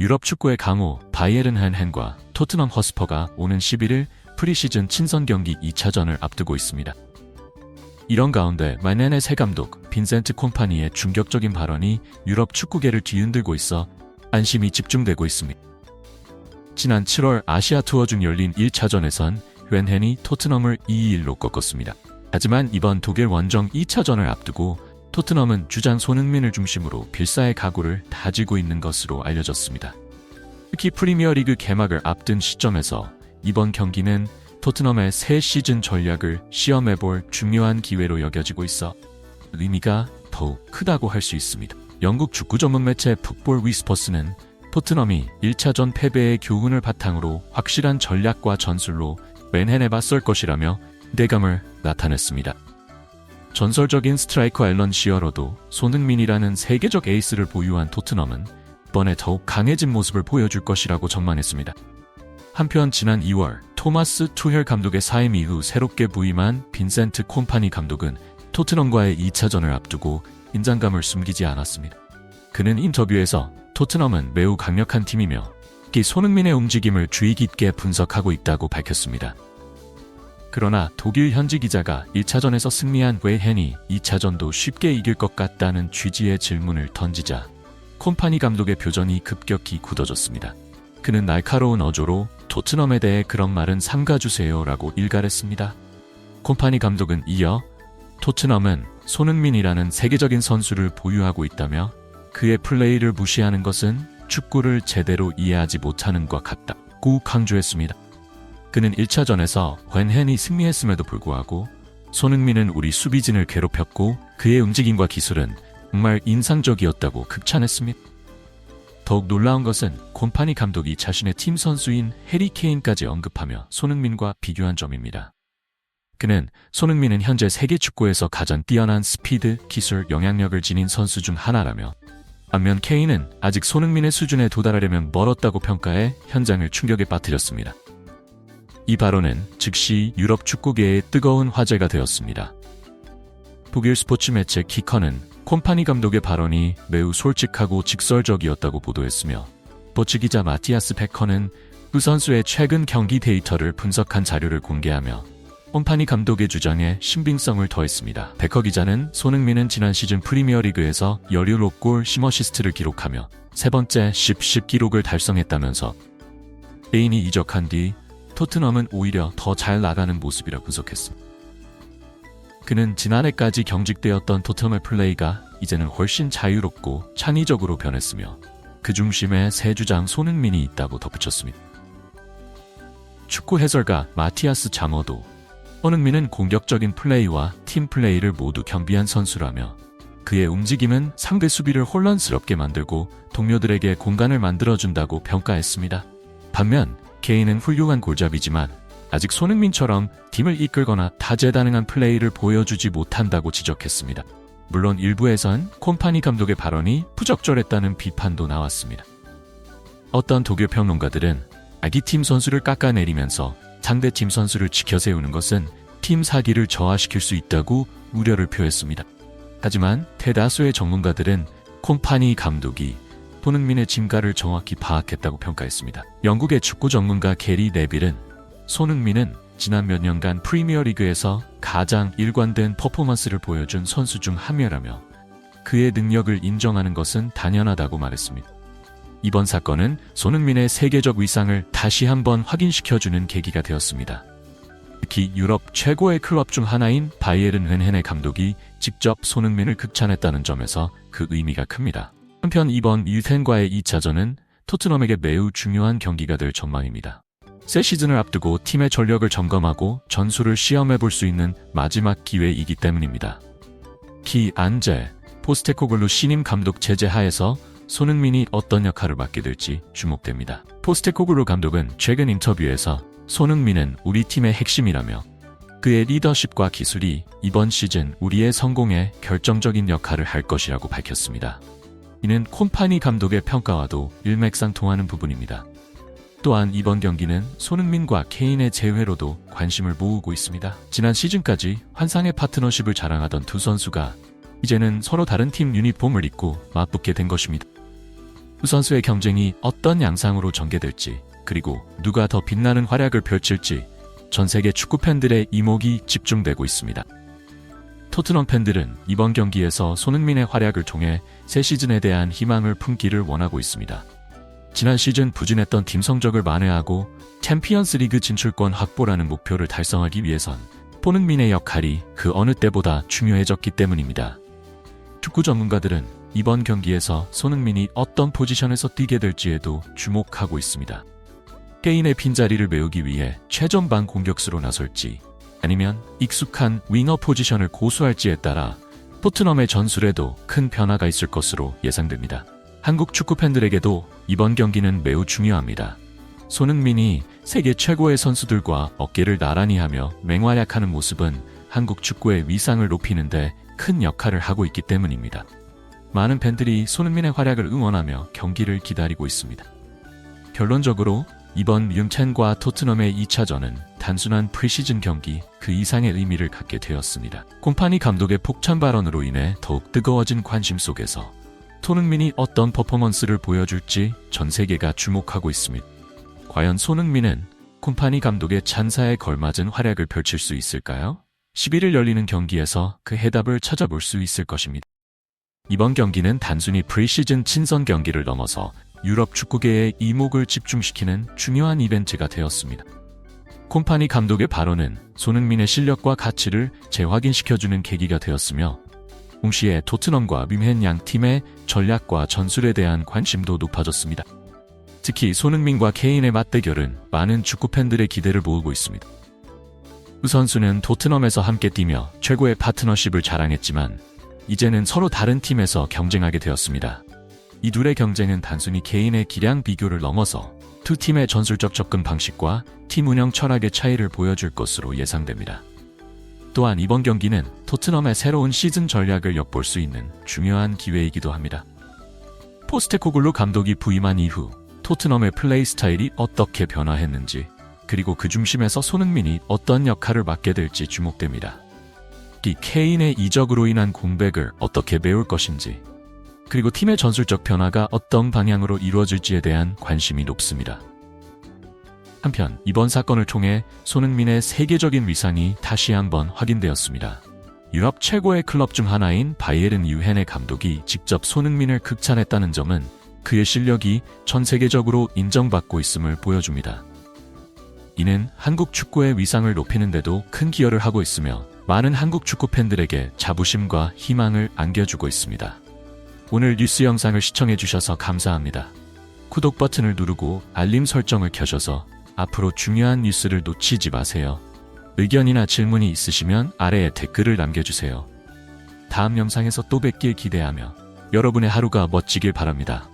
유럽 축구의 강호 바이에른 헨헨과 토트넘 허스퍼가 오는 11일 프리시즌 친선 경기 2차전을 앞두고 있습니다. 이런 가운데 마넨의 새 감독 빈센트 콤파니의 충격적인 발언이 유럽 축구계를 뒤흔들고 있어 안심이 집중되고 있습니다. 지난 7월 아시아 투어 중 열린 1차전에선 웬헨이 토트넘을 2-1로 꺾었습니다. 하지만 이번 독일 원정 2차전을 앞두고 토트넘은 주장 손흥민을 중심으로 필사의 각오를 다지고 있는 것으로 알려졌습니다. 특히 프리미어리그 개막을 앞둔 시점에서 이번 경기는 토트넘의 새 시즌 전략을 시험해볼 중요한 기회로 여겨지고 있어 의미가 더욱 크다고 할 수 있습니다. 영국 축구 전문 매체 풋볼 위스퍼스는 토트넘이 1차전 패배의 교훈을 바탕으로 확실한 전략과 전술로 맨헨에 맞설 것이라며 기대감을 나타냈습니다. 전설적인 스트라이커 앨런 시어로도 손흥민이라는 세계적 에이스를 보유한 토트넘은 이번에 더욱 강해진 모습을 보여줄 것이라고 전망했습니다. 한편 지난 2월 토마스 투헬 감독의 사임 이후 새롭게 부임한 빈센트 콤파니 감독은 토트넘과의 2차전을 앞두고 긴장감을 숨기지 않았습니다. 그는 인터뷰에서 토트넘은 매우 강력한 팀이며 특히 손흥민의 움직임을 주의 깊게 분석하고 있다고 밝혔습니다. 그러나 독일 현지 기자가 1차전에서 승리한 웨헨이 2차전도 쉽게 이길 것 같다는 취지의 질문을 던지자 콤파니 감독의 표정이 급격히 굳어졌습니다. 그는 날카로운 어조로 토트넘에 대해 그런 말은 삼가주세요 라고 일갈했습니다. 콤파니 감독은 이어 토트넘은 손흥민이라는 세계적인 선수를 보유하고 있다며 그의 플레이를 무시하는 것은 축구를 제대로 이해하지 못하는 것 같다고 강조했습니다. 그는 1차전에서 웬헨이 승리했음에도 불구하고 손흥민은 우리 수비진을 괴롭혔고 그의 움직임과 기술은 정말 인상적이었다고 극찬했습니다. 더욱 놀라운 것은 콤파니 감독이 자신의 팀 선수인 해리 케인까지 언급하며 손흥민과 비교한 점입니다. 그는 손흥민은 현재 세계 축구에서 가장 뛰어난 스피드, 기술, 영향력을 지닌 선수 중 하나라며 반면 케인은 아직 손흥민의 수준에 도달하려면 멀었다고 평가해 현장을 충격에 빠뜨렸습니다. 이 발언은 즉시 유럽 축구계의 뜨거운 화제가 되었습니다. 독일 스포츠 매체 키커는 콤파니 감독의 발언이 매우 솔직하고 직설적이었다고 보도했으며 스포츠 기자 마티아스 베커는 그 선수의 최근 경기 데이터를 분석한 자료를 공개하며 콤파니 감독의 주장에 신빙성을 더했습니다. 베커 기자는 손흥민은 지난 시즌 프리미어리그에서 17골 10어시스트를 기록하며 세 번째 10-10 기록을 달성했다면서 베인이 이적한 뒤 토트넘은 오히려 더 잘 나가는 모습이라 분석했습니다. 그는 지난해까지 경직되었던 토트넘의 플레이가 이제는 훨씬 자유롭고 창의적으로 변했으며 그 중심에 새 주장 손흥민이 있다고 덧붙였습니다. 축구 해설가 마티아스 자머도 손흥민은 공격적인 플레이와 팀 플레이를 모두 겸비한 선수라며 그의 움직임은 상대 수비를 혼란스럽게 만들고 동료들에게 공간을 만들어준다고 평가했습니다. 반면 케인은 훌륭한 골잡이지만 아직 손흥민처럼 팀을 이끌거나 다재다능한 플레이를 보여주지 못한다고 지적했습니다. 물론 일부에선 콤파니 감독의 발언이 부적절했다는 비판도 나왔습니다. 어떤 독일 평론가들은 아기팀 선수를 깎아내리면서 상대팀 선수를 지켜세우는 것은 팀 사기를 저하시킬 수 있다고 우려를 표했습니다. 하지만 대다수의 전문가들은 콤파니 감독이 손흥민의 진가를 정확히 파악했다고 평가했습니다. 영국의 축구 전문가 게리 네빌은 손흥민은 지난 몇 년간 프리미어리그에서 가장 일관된 퍼포먼스를 보여준 선수 중 한 명이라며 그의 능력을 인정하는 것은 당연하다고 말했습니다. 이번 사건은 손흥민의 세계적 위상을 다시 한번 확인시켜주는 계기가 되었습니다. 특히 유럽 최고의 클럽 중 하나인 바이에른 웬헨의 감독이 직접 손흥민을 극찬했다는 점에서 그 의미가 큽니다. 한편 이번 유텐과의 2차전은 토트넘에게 매우 중요한 경기가 될 전망입니다. 새 시즌을 앞두고 팀의 전력을 점검하고 전술을 시험해 볼 수 있는 마지막 기회이기 때문입니다. 키 안제, 포스테코글루 신임 감독 체제 하에서 손흥민이 어떤 역할을 맡게 될지 주목됩니다. 포스테코글루 감독은 최근 인터뷰에서 손흥민은 우리 팀의 핵심이라며 그의 리더십과 기술이 이번 시즌 우리의 성공에 결정적인 역할을 할 것이라고 밝혔습니다. 이는 콤파니 감독의 평가와도 일맥상통하는 부분입니다. 또한 이번 경기는 손흥민과 케인의 재회로도 관심을 모으고 있습니다. 지난 시즌까지 환상의 파트너십을 자랑하던 두 선수가 이제는 서로 다른 팀 유니폼을 입고 맞붙게 된 것입니다. 두 선수의 경쟁이 어떤 양상으로 전개될지, 그리고 누가 더 빛나는 활약을 펼칠지 전 세계 축구 팬들의 이목이 집중되고 있습니다. 토트넘 팬들은 이번 경기에서 손흥민의 활약을 통해 새 시즌에 대한 희망을 품기를 원하고 있습니다. 지난 시즌 부진했던 팀 성적을 만회하고 챔피언스 리그 진출권 확보라는 목표를 달성하기 위해선 손흥민의 역할이 그 어느 때보다 중요해졌기 때문입니다. 축구 전문가들은 이번 경기에서 손흥민이 어떤 포지션에서 뛰게 될지에도 주목하고 있습니다. 개인의 빈자리를 메우기 위해 최전방 공격수로 나설지 아니면 익숙한 윙어 포지션을 고수할지에 따라 토트넘의 전술에도 큰 변화가 있을 것으로 예상됩니다. 한국 축구 팬들에게도 이번 경기는 매우 중요합니다. 손흥민이 세계 최고의 선수들과 어깨를 나란히 하며 맹활약하는 모습은 한국 축구의 위상을 높이는데 큰 역할을 하고 있기 때문입니다. 많은 팬들이 손흥민의 활약을 응원하며 경기를 기다리고 있습니다. 결론적으로 이번 융첸과 토트넘의 2차전은 단순한 프리시즌 경기 그 이상의 의미를 갖게 되었습니다. 콤파니 감독의 폭탄 발언으로 인해 더욱 뜨거워진 관심 속에서 손흥민이 어떤 퍼포먼스를 보여줄지 전 세계가 주목하고 있습니다. 과연 손흥민은 콤파니 감독의 찬사에 걸맞은 활약을 펼칠 수 있을까요? 11일 열리는 경기에서 그 해답을 찾아볼 수 있을 것입니다. 이번 경기는 단순히 프리시즌 친선 경기를 넘어서 유럽 축구계의 이목을 집중시키는 중요한 이벤트가 되었습니다. 콤파니 감독의 발언은 손흥민의 실력과 가치를 재확인시켜주는 계기가 되었으며 동시에 토트넘과 뮌헨 양 팀의 전략과 전술에 대한 관심도 높아졌습니다. 특히 손흥민과 케인의 맞대결은 많은 축구 팬들의 기대를 모으고 있습니다. 두 선수는 토트넘에서 함께 뛰며 최고의 파트너십을 자랑했지만 이제는 서로 다른 팀에서 경쟁하게 되었습니다. 이 둘의 경쟁은 단순히 개인의 기량 비교를 넘어서 두 팀의 전술적 접근 방식과 팀 운영 철학의 차이를 보여줄 것으로 예상됩니다. 또한 이번 경기는 토트넘의 새로운 시즌 전략을 엿볼 수 있는 중요한 기회이기도 합니다. 포스테코글루 감독이 부임한 이후 토트넘의 플레이 스타일이 어떻게 변화했는지 그리고 그 중심에서 손흥민이 어떤 역할을 맡게 될지 주목됩니다. 이 케인의 이적으로 인한 공백을 어떻게 메울 것인지 그리고 팀의 전술적 변화가 어떤 방향으로 이루어질지에 대한 관심이 높습니다. 한편 이번 사건을 통해 손흥민의 세계적인 위상이 다시 한번 확인되었습니다. 유럽 최고의 클럽 중 하나인 바이에른 유헨의 감독이 직접 손흥민을 극찬했다는 점은 그의 실력이 전 세계적으로 인정받고 있음을 보여줍니다. 이는 한국 축구의 위상을 높이는데도 큰 기여를 하고 있으며 많은 한국 축구 팬들에게 자부심과 희망을 안겨주고 있습니다. 오늘 뉴스 영상을 시청해주셔서 감사합니다. 구독 버튼을 누르고 알림 설정을 켜셔서 앞으로 중요한 뉴스를 놓치지 마세요. 의견이나 질문이 있으시면 아래에 댓글을 남겨주세요. 다음 영상에서 또 뵙길 기대하며 여러분의 하루가 멋지길 바랍니다.